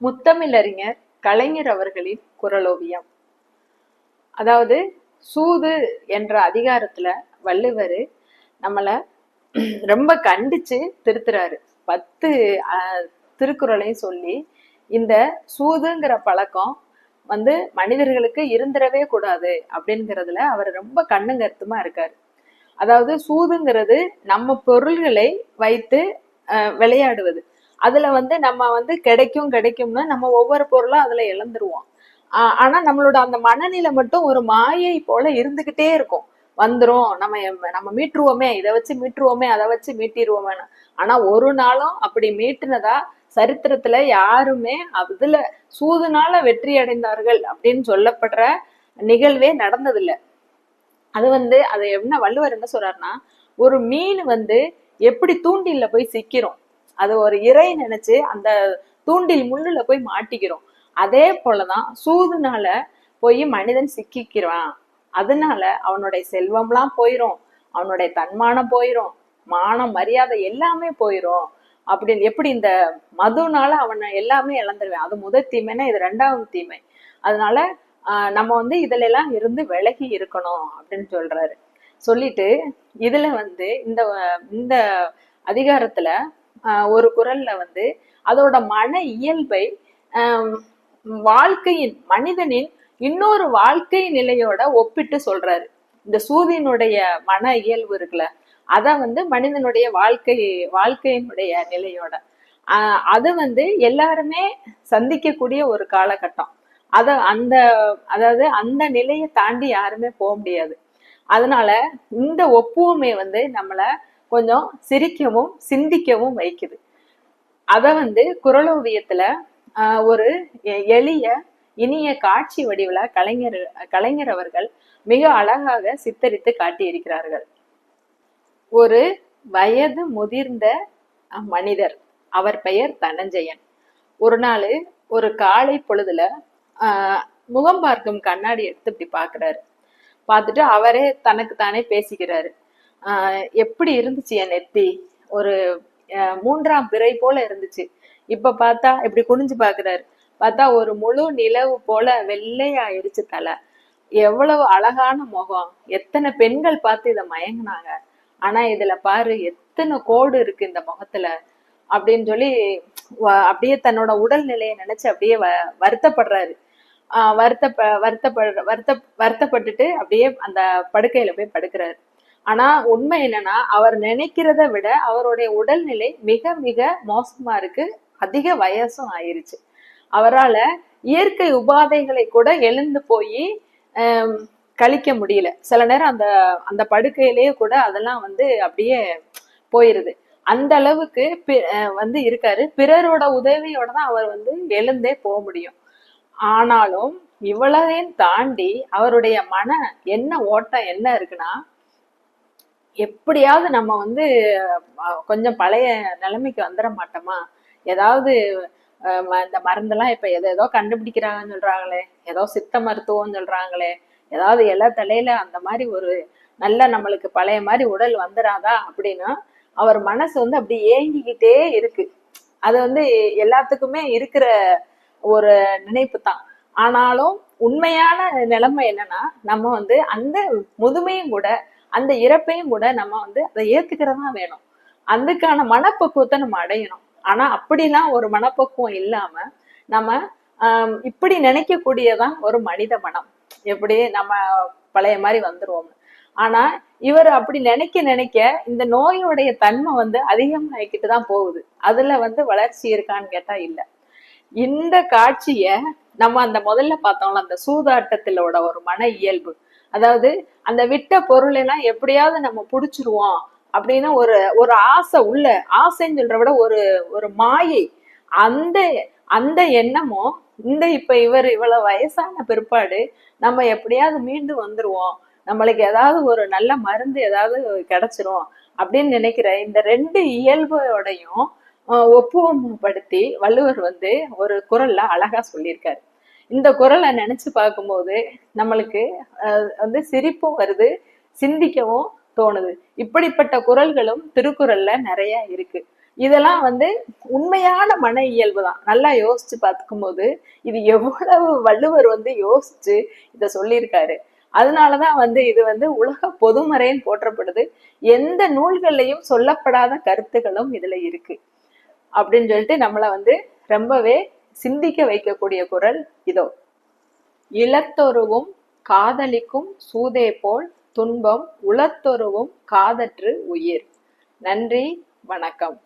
முத்தமிழறிஞர் கலைஞர் அவர்களின் குரலோவியம். அதாவது சூது என்ற அதிகாரத்துல வள்ளுவர் நம்மளை ரொம்ப கண்டிச்சு திருத்துறாரு. பத்து திருக்குறளையும் சொல்லி இந்த சூதுங்கிற பழக்கம் வந்து மனிதர்களுக்கு இருந்திடவே கூடாது அப்படிங்கிறதுல அவர் ரொம்ப கண்ணுங்கருத்துமா இருக்காரு. அதாவது சூதுங்கிறது நம்ம பொருள்களை வைத்து விளையாடுவது. அதுல வந்து நம்ம வந்து கிடைக்கும் கிடைக்கும்னு நம்ம ஒவ்வொரு பொருளும் அதுல இழந்துருவோம். ஆனா நம்மளோட அந்த மனநிலை மட்டும் ஒரு மாயை போல இருந்துகிட்டே இருக்கும். வந்துரும் நம்ம நம்ம மீட்டுருவோமே இதை வச்சு மீட்டுருவோமே அதை வச்சு மீட்டிருவோமே ஆனா ஒரு நாளும் அப்படி மீட்டுனதா சரித்திரத்துல யாருமே அதுல சூதுனால வெற்றி அடைந்தார்கள் அப்படின்னு சொல்லப்படுற நிகழ்வே நடந்ததில்லை. அது வந்து அதை என்ன வள்ளுவர் என்ன சொல்றாருன்னா ஒரு மீன் வந்து எப்படி தூண்டில்ல போய் சிக்கிறோம்? அது ஒரு இறை நினைச்சு அந்த தூண்டில் முள்ளுல போய் மாட்டிக்கிறோம். அதே போலதான் சூதுனால போய் மனிதன் சிக்கிக்கிறான். அதனால அவனுடைய செல்வம்லாம் போயிரும். அவனுடைய தன்மானம் போயிரும். மானம் மரியாதை எல்லாமே போயிரும். அப்படின்னு எப்படி இந்த மதுனால அவனை எல்லாமே இழந்துருவேன். அது முதல் தீமைன்னா இது ரெண்டாவது தீமை. அதனால ஆஹ் நம்ம வந்து இதுல எல்லாம் இருந்து விலகி இருக்கணும் அப்படின்னு சொல்றாரு. சொல்லிட்டு இதுல வந்து இந்த இந்த அதிகாரத்துல ஒரு குரல்ல வந்து அதோட மன இயல்பை ஆஹ் வாழ்க்கையின் மனிதனின் இன்னொரு வாழ்க்கை நிலையோட ஒப்பிட்டு சொல்றாரு. இந்த சூரியனுடைய மன இயல்பு இருக்குல்ல அத வந்து மனிதனுடைய வாழ்க்கை வாழ்க்கையினுடைய நிலையோட. ஆஹ் அது வந்து எல்லாருமே சந்திக்கக்கூடிய ஒரு காலகட்டம். அத அந்த அதாவது அந்த நிலையை தாண்டி யாருமே போக முடியாது. அதனால இந்த ஒப்புவமே வந்து நம்மள கொஞ்சம் சிரிக்கவும் சிந்திக்கவும் வைக்குது. அத வந்து குரலோவியத்துல ஆஹ் ஒரு எ- எளிய இனிய காட்சி வடிவில் கலைஞர் கலைஞர் அவர்கள் மிக அழகாக சித்தரித்து காட்டியிருக்கிறார்கள். ஒரு வயது முதிர்ந்த மனிதர் அவர் பெயர் தனஞ்சயன். ஒரு நாள் ஒரு காலை பொழுதுல ஆஹ், முகம் பார்க்கும் கண்ணாடி எடுத்து இப்படி பாக்குறாரு. பார்த்துட்டு அவரே தனக்கு தானே பேசிக்கிறாரு. ஆஹ், எப்படி இருந்துச்சு என் நெத்தி? ஒரு மூன்றாம் பிறை போல இருந்துச்சு. இப்ப பார்த்தா இப்படி குனிஞ்சு பாக்குறாரு. பார்த்தா ஒரு முழு நிலவு போல வெள்ளையாயிருச்சு தலை. எவ்வளவு அழகான முகம். எத்தனை பெண்கள் பார்த்து இதை மயங்குனாங்க. ஆனா இதுல பாரு எத்தனை கோடு இருக்கு இந்த முகத்துல அப்படின்னு சொல்லி அப்படியே தன்னோட உடல் நிலையை நினைச்சு அப்படியே வ- வருத்தப்படுறாரு. ஆஹ் வருத்தப்ப வருத்த வருத்தப்பட்டுட்டு அப்படியே அந்த படுக்கையில போய் படுக்கிறாரு. ஆனா உண்மை என்னன்னா அவர் நினைக்கிறத விட அவருடைய உடல்நிலை மிக மிக மோசமா இருக்கு. அதிக வயசும் ஆயிருச்சு. அவரால இயற்கை உபாதைகளை கூட எழுந்து போய் கழிக்க முடியல. சில நேரம் அந்த அந்த படுக்கையிலேயே கூட அதெல்லாம் வந்து அப்படியே போயிருது. அந்த அளவுக்கு பி- அஹ் வந்து இருக்காரு. பிறரோட உதவியோட தான் அவர் வந்து எழுந்தே போக முடியும். ஆனாலும் இவ்வளவையும் தாண்டி அவருடைய மன என்ன ஓட்டம் என்ன இருக்குன்னா எப்படியாவது நம்ம வந்து கொஞ்சம் பழைய நிலைமைக்கு வந்துட மாட்டோமா? ஏதாவது இந்த மருந்தெல்லாம் இப்ப எதோ ஏதோ கண்டுபிடிக்கிறாங்கன்னு சொல்றாங்களே ஏதோ சித்த மருத்துவம்னு சொல்றாங்களே ஏதாவது எல்லா தலையில அந்த மாதிரி ஒரு நல்ல நம்மளுக்கு பழைய மாதிரி உடல் வந்துடாதா அப்படின்னா அவர் மனசு வந்து அப்படி ஏங்கிக்கிட்டே இருக்கு. அது வந்து எல்லாத்துக்குமே இருக்கிற ஒரு நினைப்பு தான். ஆனாலும் உண்மையான நிலைமை என்னன்னா நம்ம வந்து அந்த முதுமையும் கூட அந்த இறப்பையும் கூட நம்ம வந்து அதை ஏத்துக்கிறதா வேணும். அதுக்கான மனப்பக்குவத்தை நம்ம அடையணும். ஆனா அப்படிலாம் ஒரு மனப்பக்குவம் இல்லாம நம்ம ஆஹ் இப்படி நினைக்கக்கூடியதான் ஒரு மனித மனம். எப்படி நம்ம பழைய மாதிரி வந்துருவோம். ஆனா இவர் அப்படி நினைக்க நினைக்க இந்த நோயுடைய தன்மை வந்து அதிகமாகிக்கிட்டு தான் போகுது. அதுல வந்து வளர்ச்சி இருக்கான்னு கேட்டா இல்ல. இந்த காட்சிய நம்ம அந்த முதல்ல பார்த்தோம்ல அந்த சூதாட்டத்திலோட ஒரு மன இயல்பு. அதாவது அந்த விட்ட பொருள் எல்லாம் எப்படியாவது நம்ம புடிச்சிருவோம் அப்படின்னு ஒரு ஒரு ஆசை உள்ள ஆசைன்னு சொல்ற விட ஒரு ஒரு மாயை. அந்த அந்த எண்ணமும் இந்த இப்ப இவர் இவ்வளவு வயசான பிற்பாடு நம்ம எப்படியாவது மீண்டு வந்துருவோம். நம்மளுக்கு ஏதாவது ஒரு நல்ல மருந்து ஏதாவது கிடைச்சிரும் அப்படின்னு நினைக்கிற இந்த ரெண்டு இயல்போடையும் ஒப்புவப்படுத்தி வள்ளுவர் வந்து ஒரு குரல்ல அழகா சொல்லியிருக்காரு. இந்த குரலை நினைச்சு பார்க்கும்போது நம்மளுக்கு வந்து சிரிப்பும் வருது சிந்திக்கவும் தோணுது. இப்படிப்பட்ட குரல்களும் திருக்குறள்ல நிறைய இருக்கு. இதெல்லாம் வந்து உண்மையான மன இயல்பு தான். நல்லா யோசிச்சு பார்க்கும்போது இது எவ்வளவு வள்ளுவர் வந்து யோசிச்சு இதை சொல்லியிருக்காரு. அதனாலதான் வந்து இது வந்து உலக பொதுமறைன்னு போற்றப்படுது. எந்த நூல்கள்லையும் சொல்லப்படாத கருத்துகளும் இதுல இருக்கு. அப்படின்னு சொல்லிட்டு நம்மளை வந்து ரொம்பவே சிந்திக்க வைக்கக்கூடிய குரல் இதோ. இளத்தொருவும் காதலிக்கும் சூதே போல் துன்பம் உளத்தொருவும் காதற்று உயிர். நன்றி வணக்கம்.